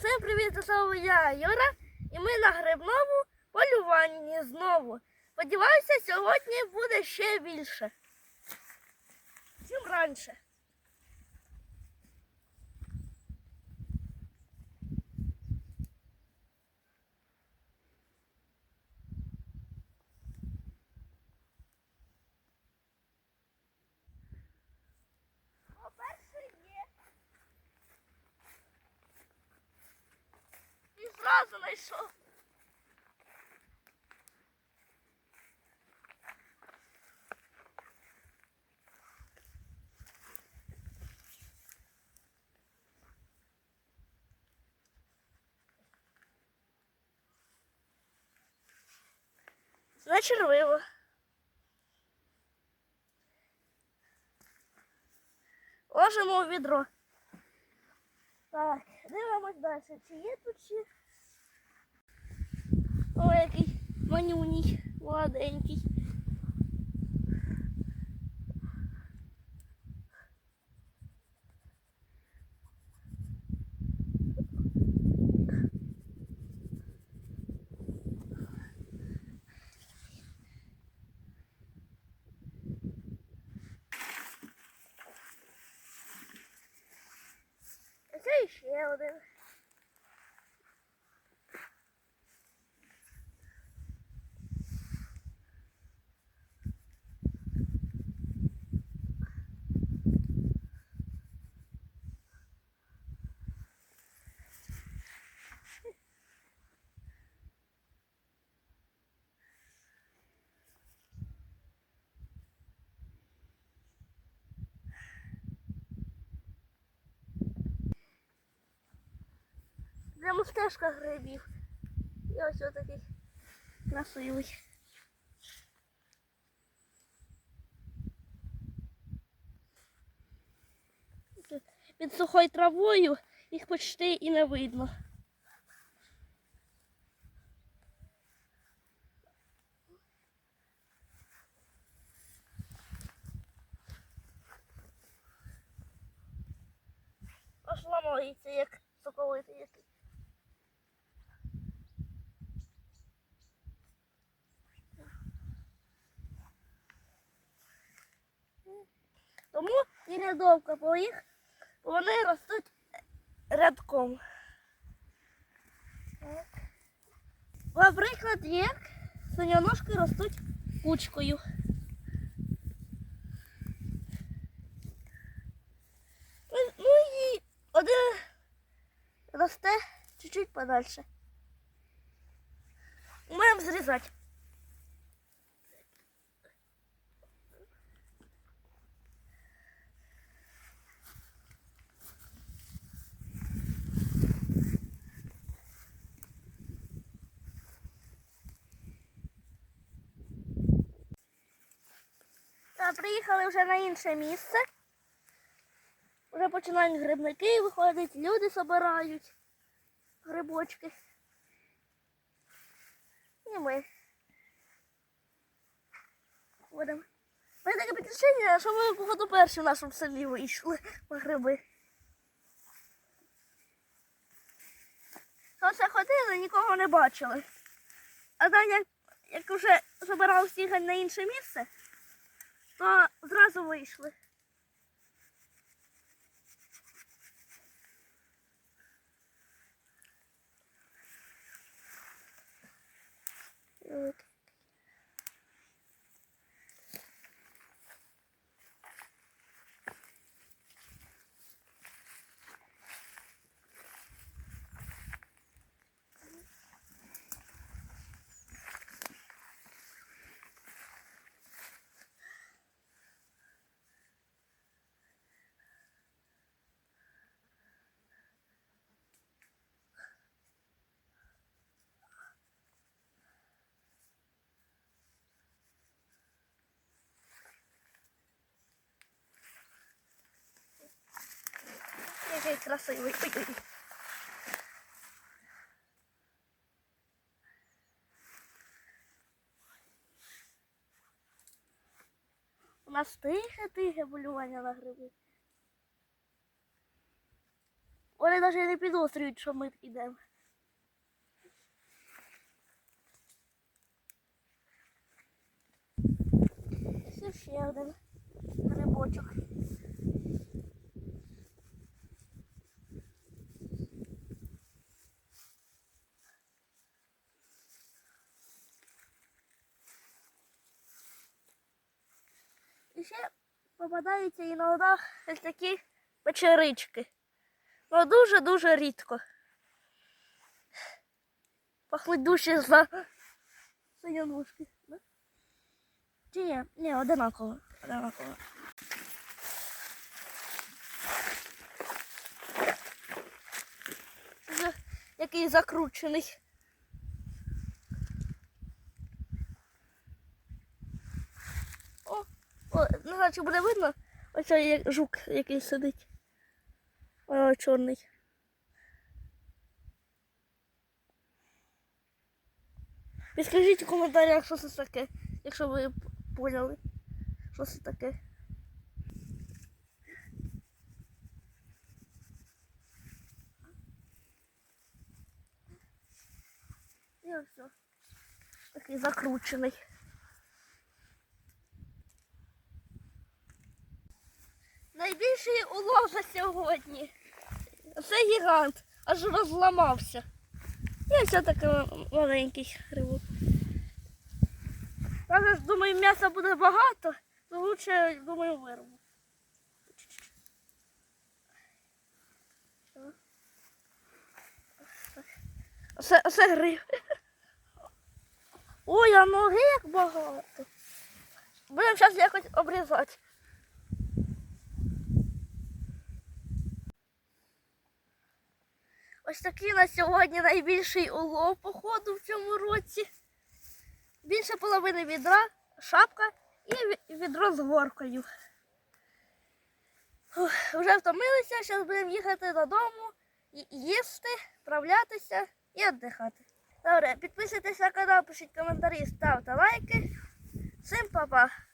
Всім привіт, це знову я Юра, і ми на грибному полюванні знову. Сподіваюся, сьогодні буде ще більше. Чим раніше. По-перше, є. І зразу знайшов. На червиво. Ложимо у відро. Так, дивимось далі. Чи є тут ще? Манюній, молоденький. Це ще один. Прямо грибів. І ось отакий красивий. Тут Під сухою травою їх почти і не видно. Аж ламається, як соковитий який. І рядовка, бо їх вони ростуть рядком. Наприклад, як синьоножки ростуть кучкою. Ну, ну і один росте чуть-чуть подальше. Маємо зрізати. Приїхали вже на інше місце. Вже починають грибники виходити, люди збирають грибочки. І ми. У мене таке підключення, що ми, походу, перші в нашому селі вийшли по гриби. Оце ходили, нікого не бачили. А далі, як, як вже збирався їхати на інше місце, то зразу вийшли. От. Який красивий. Ой-ой. У нас тихе-тихе полювання на гриби. Вони навіть не підозрюють, що ми йдемо. Ось ще один грибочок. І ще попадаються іноді ось такі печерички. Ну дуже-дуже рідко. Пахнуть душі за синянушки. Чи ні? Ні, одинаково. Одинаково. Який закручений. О, о, не знаю, чи буде видно. Ось як жук, який сидить. О, чорний. Підскажіть у коментарях, що це таке, якщо ви поняли, що це таке. І ось. Такий закручений. Найбільший улов за сьогодні. Це гігант, аж розламався. І ось такий маленький. Але ж думаю, м'яса буде багато, то лучше, думаю, вирву. Оце, оце гриб. Ой, а ноги як багато. Будемо зараз якось обрізати. Ось такий на сьогодні найбільший улов, походу, в цьому році. Більше половини відра, шапка і відро з горкою. Вже втомилися, зараз будемо їхати додому, їсти, вправлятися і віддихати. Добре, підписуйтесь на канал, пишіть коментарі, ставте лайки. Всім па-па!